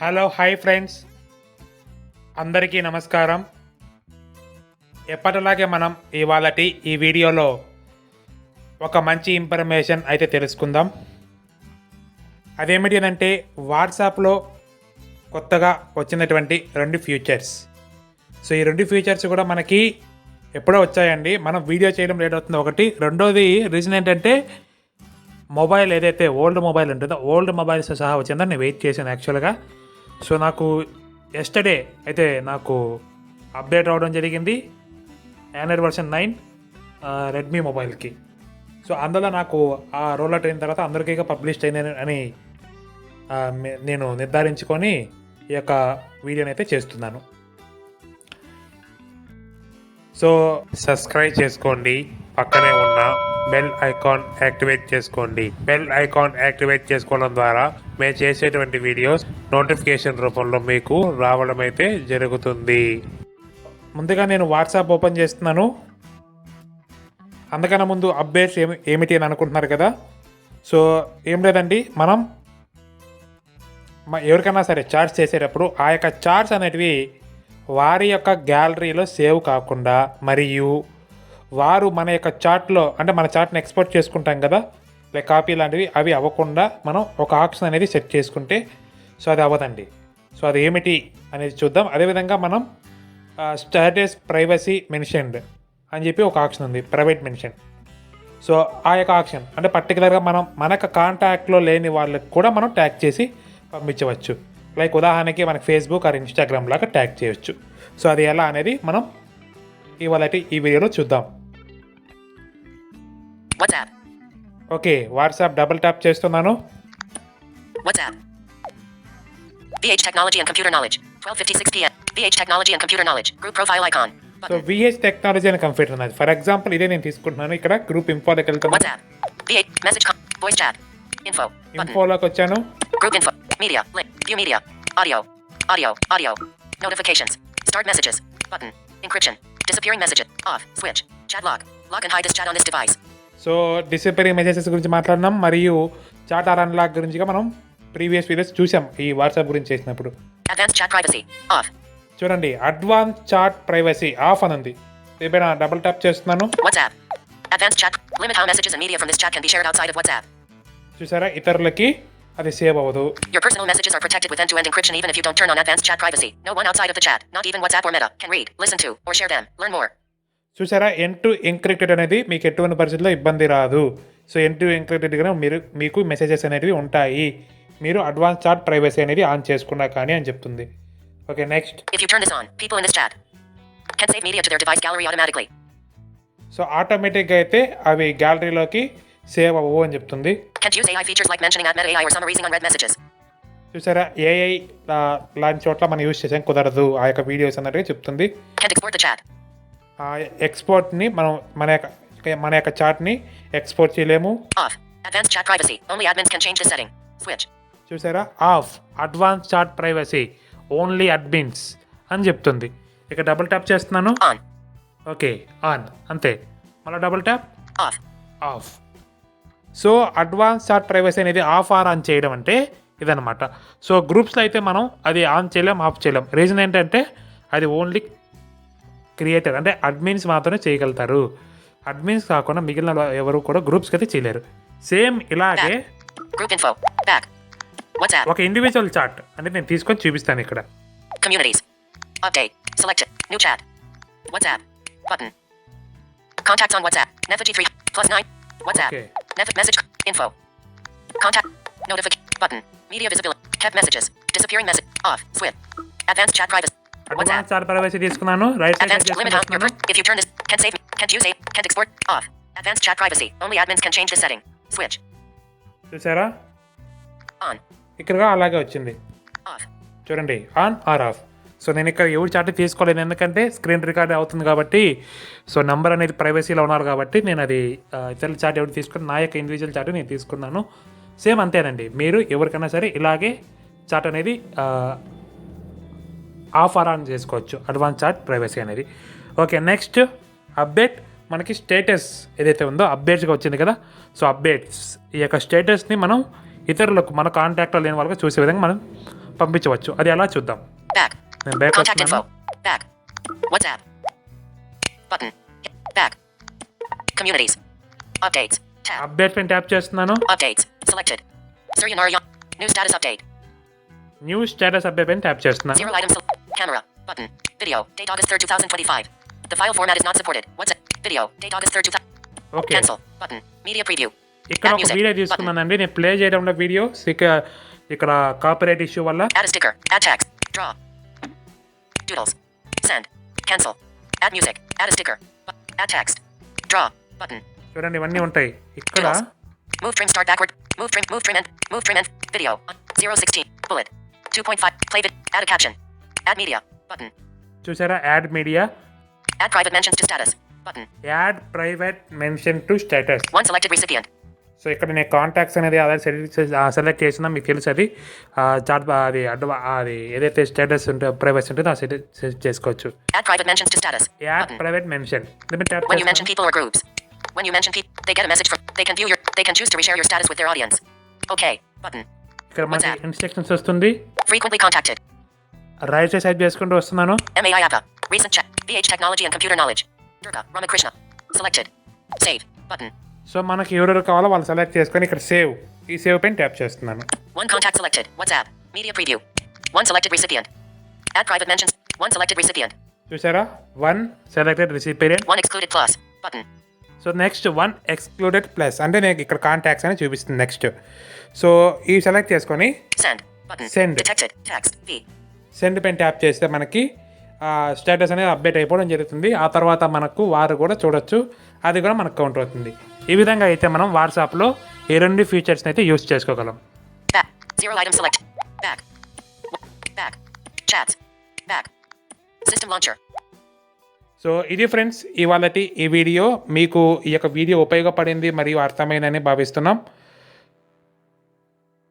Hello hi friends అందరికీ నమస్కారం. ఎప్పటిలాగే మనం ఇవాళటి ఈ వీడియోలో ఒక మంచి ఇన్ఫర్మేషన్ అయితే తెలుసుకుందాం. అదేమిటి అంటే వాట్సాప్లో కొత్తగా వచ్చినటువంటి రెండు ఫ్యూచర్స్ సో ఈ రెండు ఫ్యూచర్స్ కూడా మనకి ఎప్పుడో వచ్చాయండి. మనం వీడియో చేయడం లేట్ అవుతుంది ఒకటి. రెండోది రీజన్ ఏంటంటే మొబైల్ ఏదైతే ఓల్డ్ మొబైల్ ఉంటుందో ఓల్డ్ మొబైల్స్ సహా వచ్చిందని నేను వెయిట్ చేశాను యాక్చువల్గా సో నాకు ఎస్టర్డే అయితే నాకు అప్డేట్ అవ్వడం జరిగింది. ఆండ్రాయిడ్ వర్షన్ నైన్ రెడ్మీ మొబైల్కి సో అందులో నాకు ఆ రోల్ అవుట్ అయిన తర్వాత అందరికీ పబ్లిష్ అయింది అని నేను నిర్ధారించుకొని ఈ యొక్క వీడియోని అయితే చేస్తున్నాను. సో సబ్స్క్రైబ్ చేసుకోండి. పక్కనే ఉన్న బెల్ ఐకాన్ యాక్టివేట్ చేసుకోండి. బెల్ ఐకాన్ యాక్టివేట్ చేసుకోవడం ద్వారా మేము చేసేటువంటి వీడియోస్ నోటిఫికేషన్ రూపంలో మీకు రావడం అయితే జరుగుతుంది. ముందుగా నేను వాట్సాప్ ఓపెన్ చేస్తున్నాను. అందుకన్నా ముందు అప్డేట్స్ ఏమి ఏమిటి అని అనుకుంటున్నారు కదా? సో ఏం లేదండి మనం ఎవరికైనా సరే చార్జ్ చేసేటప్పుడు ఆ యొక్క చార్జ్ అనేటివి వారి యొక్క గ్యాలరీలో సేవ్ కాకుండా మరియు వారు మన యొక్క చార్ట్లో అంటే మన చార్ట్ని ఎక్స్పోర్ట్ చేసుకుంటాం కదా లైక్ కాపీ లాంటివి అవి అవ్వకుండా మనం ఒక ఆప్షన్ అనేది సెట్ చేసుకుంటే సో అది అవ్వదండి. సో అది ఏమిటి అనేది చూద్దాం. అదేవిధంగా మనం స్టాటస్ ప్రైవసీ మెన్షన్డ్ అని చెప్పి ఒక ఆప్షన్ ఉంది ప్రైవేట్ మెన్షన్ సో ఆ యొక్క ఆప్షన్ అంటే పర్టికులర్గా మనం మన యొక్క కాంటాక్ట్లో లేని వాళ్ళకి కూడా మనం ట్యాగ్ చేసి పంపించవచ్చు. లైక్ ఉదాహరణకి మనకి ఫేస్బుక్ ఆర్ ఇన్స్టాగ్రామ్ లాగా ట్యాగ్ చేయొచ్చు. సో అది ఎలా అనేది మనం ఇవాళ ఈ వీడియోలో చూద్దాం. WhatsApp. Okay WhatsApp double tap చేస్తున్నాను WhatsApp. VH Technology and Computer Knowledge. 12:56 p.m. VH Technology and Computer Knowledge. Group profile icon. So VH technology అని కంప్యూటర్ ఉన్నది ఫర్ ఎగ్జాంపుల్ ఇదే నేను తీసుకుంటున్నాను ఇక్కడ గ్రూప్ ఇన్ఫోలోకి వెళ్తాను WhatsApp. VH message com- voice chat. Info. Button. ఇన్ఫోలోకి వచ్చాను Group info. Media. Link. View media. Audio. Audio. Audio. Notifications. Start messages. Button. Encryption. Disappearing messages. Off. Switch. Chat lock. Lock and hide this chat on this device. So disappearing messages గురించి మాట్లాడినాం మరియు chat are unlock గురించి మనం previous videos చూసాం ఈ WhatsApp గురించి చేసినప్పుడు. చూడండి అడ్వాన్స్ చాట్ ప్రైవసీ ఆఫ్ అని ఉంది ఏమైనా డబుల్ ట్యాప్ చేస్తున్నాను. చూసారా ఇతరులకి అది సేవ్ అవ్వదు Your personal messages are protected with end-to-end encryption even if you don't turn on advanced chat privacy. No one outside of the chat, not even WhatsApp or Meta, can read, listen to, or share them. Learn more. చూసారా ఎన్ to ఎంక్రిప్టెడ్ అనేది మీకు ఎటువంటి పరిస్థితుల్లో ఇబ్బంది రాదు. So N to ఎంక్రిప్టెడ్గా మీరు మీకు messages అనేవి ఉంటాయి. మీరు అడ్వాన్స్ చాట్ ప్రైవసీ అనేది ఆన్ చేసుకున్నా కానీ అని చెప్తుంది. Okay next. సో ఆటోమేటిక్గా అయితే అవి గ్యాలరీలోకి సేవ్ అవ్వవు అని చెప్తుంది. చూసారా ఏఐ లాంటి చోట్ల మనం యూజ్ చేసాం కుదరదు. ఆ యొక్క వీడియోస్ అన్నట్టుగా చెప్తుంది. ఆ ఎక్స్పోర్ట్ని మనం మన యొక్క మన యొక్క చాట్ని ఎక్స్పోర్ట్ చేయలేము. చూసారా? Off advance chat privacy only admins అని చెప్తుంది. ఇక డబుల్ ట్యాప్ చేస్తున్నాను. ఓకే ఆన్ అంతే. మళ్ళీ double tap. Off so advance chat privacy అనేది ఆఫ్ ఆర్ ఆన్ చేయడం అంటే ఇదనమాట సో గ్రూప్స్లో అయితే మనం అది ఆన్ చేయలేం ఆఫ్ చేయలేం. రీజన్ ఏంటంటే అది ఓన్లీ క్రియేటర్ అంటే అడ్మిన్స్ మాత్రమే చేయగలుగుతారు అడ్మిన్స్ కాకుండా మిగిలిన ఎవరు కూడా గ్రూప్స్కి అయితే చేయలేరు సేమ్ ఇలాగే. ఒక ఇండివిజువల్ చార్ట్ అంటే నేను తీసుకొని చూపిస్తాను ఇక్కడ Communities. Update. Selected. New chat. WhatsApp. Button. Contacts on WhatsApp. Nefuji 3 plus 9. WhatsApp. Okay. Nef- message. Info. Contact. Notification. Button. Media visibility. Kept messages. Disappearing message. Off. Switch. Advanced chat privacy. Advance తీసుకున్నాను. Right side setting. Switch. చూసారా. ఇక్కడ అలాగే వచ్చింది. చూడండి. On are of so నేను ఇక్కడ ఎవరి chart తీసుకోలేదు. ఎందుకంటే స్క్రీన్ రికార్డ్ అవుతుంది కాబట్టి సో నంబర్ అనేది ప్రైవసీలో ఉన్నారు కాబట్టి నేను అది ఇతరుల చార్ట్ ఎవరు తీసుకుని నా యొక్క ఇండివిజువల్ చార్ట్ నేను తీసుకున్నాను. సేమ్ అంతేనండి. మీరు ఎవరికైనా సరే ఇలాగే చార్ట్ అనేది ఆ, ఆఫ్ ఆర్ ఆన్ చేసుకోవచ్చు. అడ్వాన్స్ చార్ట్ ప్రైవసీ అనేది. ఓకే నెక్స్ట్ అప్డేట్ మనకి స్టేటస్ ఏదైతే ఉందో అప్డేట్స్గా వచ్చింది కదా? సో అప్డేట్స్ ఈ యొక్క స్టేటస్ని మనం ఇతరులకు మన కాంటాక్ట్లో లేని వాళ్ళకి చూసే విధంగా మనం పంపించవచ్చు. అది ఎలా చూద్దాం. నేను బ్యాక్. అప్డేట్ పైన ట్యాప్ చేస్తున్నాను. న్యూ స్టేటస్ అప్డేట్ పైన ట్యాప్ చేస్తున్నాను. Camera. Button. Video. Date August 3rd, 2025. The file format is not supported. WhatsApp. Video. Date August 3rd, 2000. Okay Cancel. Button. Media preview. ఇక్కడ Add ఒక music. Video Button. తీసుకున్నానండి నేను play చేయడంలో video ఇక ఇక్కడ copyright issue వల్ల Add a sticker. Add text. Draw. Doodles. Send. Cancel. Add music. Add a sticker. Bu- Add text. Draw. Button. చూడండి ఇవన్నీ ఉంటాయి ఇక్కడ Doodles. Move trim start backward. Move trim. Move trim end. Move trim end. Video. 016. Bullet. 2.5. Play vid. Add a caption. Add media. Button. చూసారా add media Add private mentions to status. Button. Add private mention to status One selected recipient. So ఇక్కడ నేను contacts అనేది అదే select చేసినా మీకు తెలుసు అది chat అది అడ్వ అది ఏదైతే స్టేటస్ ఉంటే ప్రైవసీ ఉంటుందో ఆ సెట్ చేసుకోవచ్చు Add private mentions to status. Add Button. Private mention When you mention people or groups. When you mention people, they get a message from. They can view your. They can choose to reshare your status with their audience. Okay. Button. ఇక్కడ మనకి WhatsApp. Instructions వస్తుంది Frequently contacted. Right side side చేసుకుంటూ వస్తున్నాను MAI APA. Recent chat. VH Technology and Computer Knowledge. Durga Ramakrishna. Selected. Save. Button. So మనకి ఎవరెవరు కావాలో వాళ్ళు select చేసుకొని ఇక్కడ సేవ్ ఈ సేవ్ పైన ట్యాప్ చేస్తున్నాను One contact selected. WhatsApp. Media preview. One selected recipient. Add private mentions. One selected recipient. చూసారా one selected recipient One excluded plus. Button. So next one excluded plus అంటే నేను ఇక్కడ contacts అని చూపిస్తుంది next so ఇవి select చేసుకొని Send. Button. Send. Detected. Text. V. Send పైన tap చేస్తే మనకి స్టేటస్ అనేది అప్డేట్ అయిపోవడం జరుగుతుంది. ఆ తర్వాత మనకు వారు కూడా చూడొచ్చు. అది కూడా మనకు కౌంట్ అవుతుంది. ఈ విధంగా అయితే మనం వాట్సాప్లో ఈ రెండు ఫీచర్స్ని అయితే యూస్ చేసుకోగలం. సో ఇది ఫ్రెండ్స్ ఇవాళ ఈ వీడియో మీకు ఈ యొక్క వీడియో ఉపయోగపడింది మరియు అర్థమైందని భావిస్తున్నాం.